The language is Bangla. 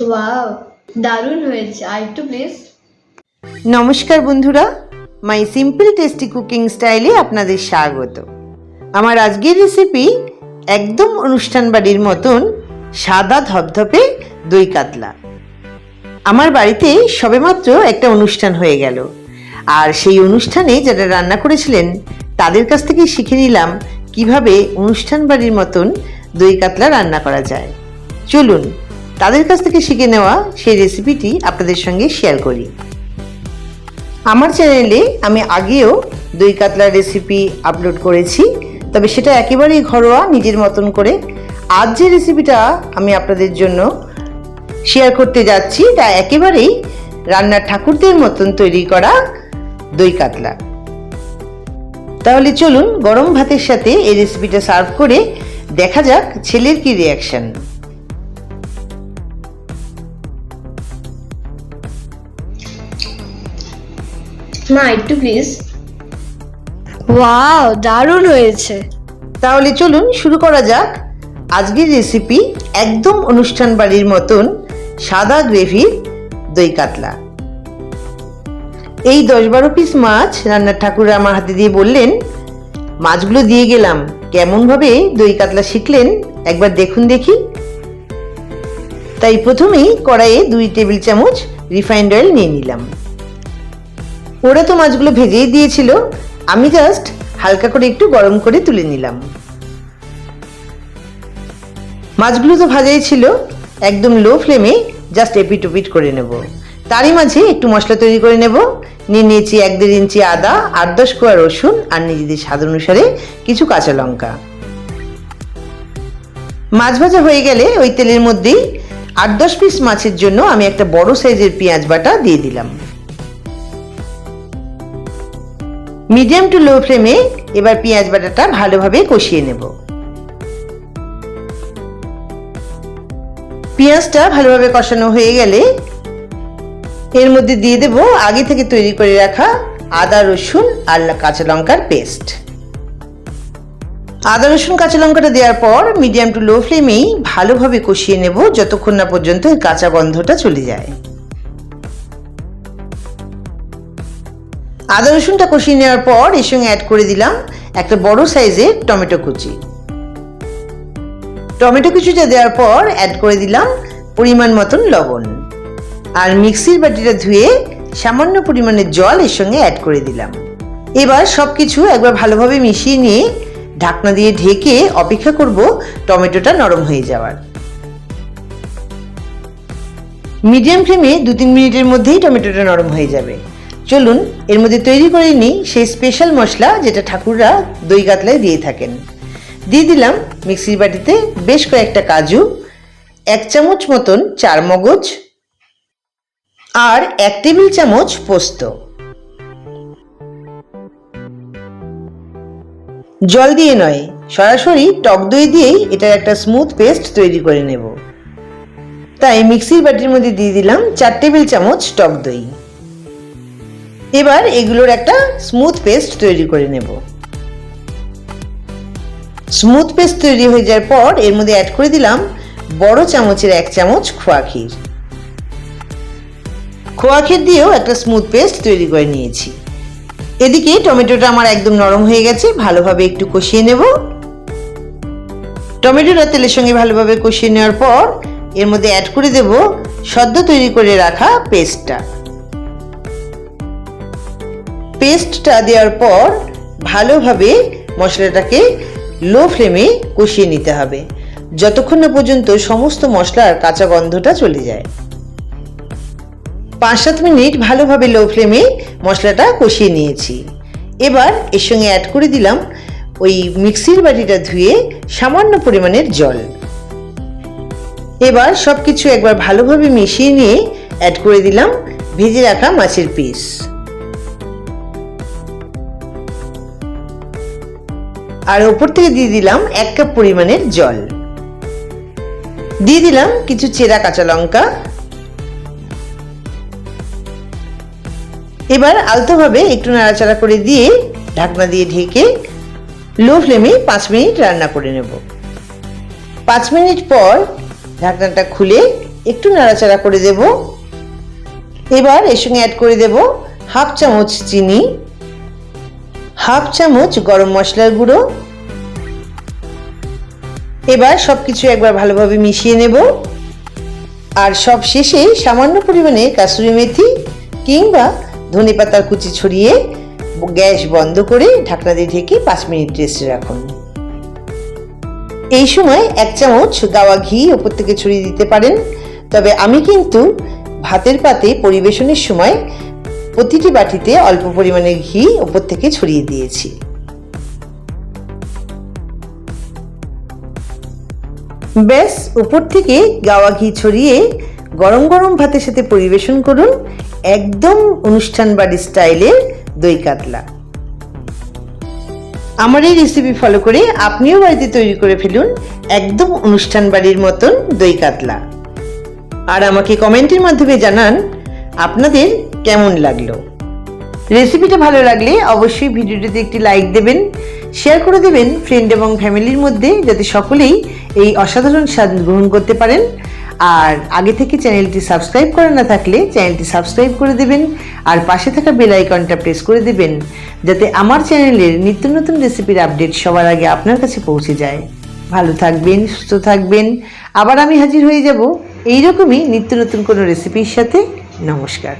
ওয়াও দারুণ হয়েছে। আর একটু প্লিজ নমস্কার বন্ধুরা মাই সিম্পল টেস্টি কুকিং স্টাইলে আপনাদের স্বাগত। আমার আজকের রেসিপি একদম অনুষ্ঠান বাড়ির মতন সাদা ধপধপে দই কাতলা। আমার বাড়িতে সবেমাত্র একটা অনুষ্ঠান হয়ে গেল। আর সেই অনুষ্ঠানে যারা রান্না করেছিলেন, তাদের কাছ থেকে শিখে নিলাম কীভাবে অনুষ্ঠান বাড়ির মতন দই কাতলা রান্না করা যায়। চলুন তাদের কাছ থেকে শিখে নেওয়া সেই রেসিপিটি আপনাদের সঙ্গে শেয়ার করি। আমার চ্যানেলে আমি আগেও দই কাতলার রেসিপি আপলোড করেছি, তবে সেটা একেবারেই ঘরোয়া, নিজের মতন করে। আজ যে রেসিপিটা আমি আপনাদের জন্য শেয়ার করতে যাচ্ছি, তা একেবারেই রান্নার ঠাকুরদের মতন তৈরি করা দই কাতলা। তাহলে চলুন গরম ভাতের সাথে এই রেসিপিটা সার্ভ করে দেখা যাক ছেলের কি রিয়াকশন মা একটু প্লিজ ওয়াও দারুণ হয়েছে। তাহলে চলুন শুরু করা যাক। আজকের রেসিপি একদম অনুষ্ঠান বাড়ির মতন সাদা গ্রেভির দই কাতলা। এই দশ বারো পিস মাছ রান্নার ঠাকুর আমার হাতে দিয়ে বললেন মাছগুলো দিয়ে গেলাম। কেমনভাবে দই কাতলা শিখলেন? একবার দেখুন দেখি। তাই প্রথমেই কড়াইয়ে দুই টেবিল চামচ রিফাইন্ড অয়েল নিয়ে নিলাম। ওরা তো মাছগুলো ভেজেই দিয়েছিল। আমি জাস্ট হালকা করে একটু গরম করে তুলে নিলাম। মাছগুলো তো ভাজাই ছিল। একদম লো ফ্লেমে জাস্ট এপিট ওপিট করে নেব। তারই মাঝে একটু মশলা তৈরি করে নেব। নিয়ে নিয়েছি এক দেড় ইঞ্চি আদা, আট দশ কোয়া রসুন আর নিজেদের স্বাদ অনুসারে কিছু কাঁচা লঙ্কা। মাছ ভাজা হয়ে গেলে ওই তেলের মধ্যেই আট দশ পিস মাছের জন্য আমি একটা বড় সাইজের পেঁয়াজ বাটা দিয়ে দিলাম। মিডিয়াম টু লো ফ্লেমে এবার পেঁয়াজ বাটাটা ভালোভাবে কষিয়ে নেব। পেঁয়াজটা ভালোভাবে কষানো হয়ে গেলে এর মধ্যে দিয়ে দেব আগে থেকে তৈরি করে রাখা আদা, রসুন আর কাঁচা লঙ্কার পেস্ট। আদা, রসুন, কাঁচা লঙ্কাটা দেওয়ার পর মিডিয়াম টু লো ফ্লেমেই ভালোভাবে কষিয়ে নেব যতক্ষণ না পর্যন্ত কাঁচা গন্ধটা চলে যায়। আদা রসুনটা কষিয়ে নেওয়ার পর এর সঙ্গে অ্যাড করে দিলাম একটা বড় সাইজের টমেটো কুচি। টমেটো কুচিটা দেওয়ার পর অ্যাড করে দিলাম পরিমাণ মতন লবণ। আর মিক্সির বাটিটা ধুয়ে সামান্য পরিমাণের জল এর সঙ্গে অ্যাড করে দিলাম। এবার সব কিছু একবার ভালোভাবে মিশিয়ে নিয়ে ঢাকনা দিয়ে ঢেকে অপেক্ষা করব টমেটোটা নরম হয়ে যাওয়ার। মিডিয়াম ফ্লেমে দু তিন মিনিটের মধ্যেই টমেটোটা নরম হয়ে যাবে। চলুন, এর মধ্যে তৈরি করে নিই সেই স্পেশাল মশলা যেটা ঠাকুররা দই কাতলায় দিয়ে থাকেন। দিয়ে দিলাম মিক্সির বাটিতে বেশ কয়েকটা কাজু, এক চামচ মতন চার মগজ আর এক টেবিল চামচ পোস্ত। জল দিয়ে নয়, সরাসরি টক দই দিয়েই এটার একটা স্মুথ পেস্ট তৈরি করে নেব। তাই মিক্সির বাটির মধ্যে দিয়ে দিলাম চার টেবিল চামচ টক দই। এবার এগুলোর একটা স্মুথ পেস্ট তৈরি করে নেব। স্মুথ পেস্ট তৈরি হয়ে যাওয়ার পর এর মধ্যে অ্যাড করে দিলাম বড় চামচের এক চামচ খোয়া ক্ষীর। খোয়া ক্ষীর দিয়েও একটা স্মুথ পেস্ট তৈরি করে নিয়েছি। এদিকে টমেটোটা আমার একদম নরম হয়ে গেছে, ভালোভাবে একটু কষিয়ে নেব। টমেটোটা তেলের সঙ্গে ভালোভাবে কষিয়ে নেওয়ার পর এর মধ্যে অ্যাড করে দেব সদ্য তৈরি করে রাখা পেস্টটা পেস্টটা দেওয়ার পর ভালোভাবে মশলাটাকে লো ফ্লেমে কষিয়ে নিতে হবে। যতক্ষণ না পর্যন্ত সমস্ত মশলার কাঁচা গন্ধটা চলে যায়। পাঁচ সাত মিনিট ভালোভাবে লো ফ্লেমে মশলাটা কষিয়ে নিয়েছি। এবার এর সঙ্গে অ্যাড করে দিলাম ওই মিক্সির বাটিটা ধুয়ে সামান্য পরিমাণের জল। এবার সব কিছু একবার ভালোভাবে মিশিয়ে নিয়ে অ্যাড করে দিলাম ভেজে রাখা মাছের পিস আর ওপর থেকে দিয়ে দিলাম এক কাপ পরিমাণের জল। দিয়ে দিলাম কিছু চেরা কাঁচা লঙ্কা। এবার আলতোভাবে একটু নাড়াচাড়া করে দিয়ে ঢাকনা দিয়ে ঢেকে লো ফ্লেমে পাঁচ মিনিট রান্না করে নেব। পাঁচ মিনিট পর ঢাকনাটা খুলে একটু নাড়াচাড়া করে দেব। এবার এর সঙ্গে অ্যাড করে দেব হাফ চামচ চিনি। হাফ চামচ গরম মশলার গুঁড়ো। এবার সব কিছু একবার ভালোভাবে মিশিয়ে নেব। আর সব শেষে সামান্য পরিমাণে কাসুরি মেথি কিংবা ধনে পাতার কুচি ছড়িয়ে গ্যাস বন্ধ করে ঢাকনা দিয়ে ঢেকে পাঁচ মিনিট রেস্টে রাখুন। এই সময় এক চামচ গাওয়া ঘি ওপর থেকে ছড়িয়ে দিতে পারেন। তবে আমি কিন্তু ভাতের পাতে পরিবেশনের সময় প্রতিটি বাটিতে অল্প পরিমাণে ঘি ওপর থেকে ছড়িয়ে দিয়েছি। ব্যাস, উপর থেকে গাওয়া ঘি ছড়িয়ে গরম গরম ভাতের সাথে পরিবেশন করুন একদম অনুষ্ঠান বাড়ি স্টাইলের দই কাতলা। আমার এই রেসিপি ফলো করে আপনিও বাড়িতে তৈরি করে ফেলুন একদম অনুষ্ঠান বাড়ির মতন দই কাতলা। আর আমাকে কমেন্টের মাধ্যমে জানান আপনাদের কেমন লাগল? রেসিপিটা ভালো লাগলে অবশ্যই ভিডিওটিতে একটি লাইক দেবেন শেয়ার করে দেবেন ফ্রেন্ড এবং ফ্যামিলির মধ্যে, যাতে সকলেই এই অসাধারণ স্বাদ গ্রহণ করতে পারেন। আর আগে থেকে চ্যানেলটি সাবস্ক্রাইব করা না থাকলে চ্যানেলটি সাবস্ক্রাইব করে দেবেন, আর পাশে থাকা বেল আইকনটা প্রেস করে দেবেন, যাতে আমার চ্যানেলের নিত্য নতুন রেসিপির আপডেট সবার আগে আপনার কাছে পৌঁছে যায়। ভালো থাকবেন, সুস্থ থাকবেন। আবার আমি হাজির হয়ে যাব এইরকমই নিত্য নতুন কোনো রেসিপির সাথে। নমস্কার।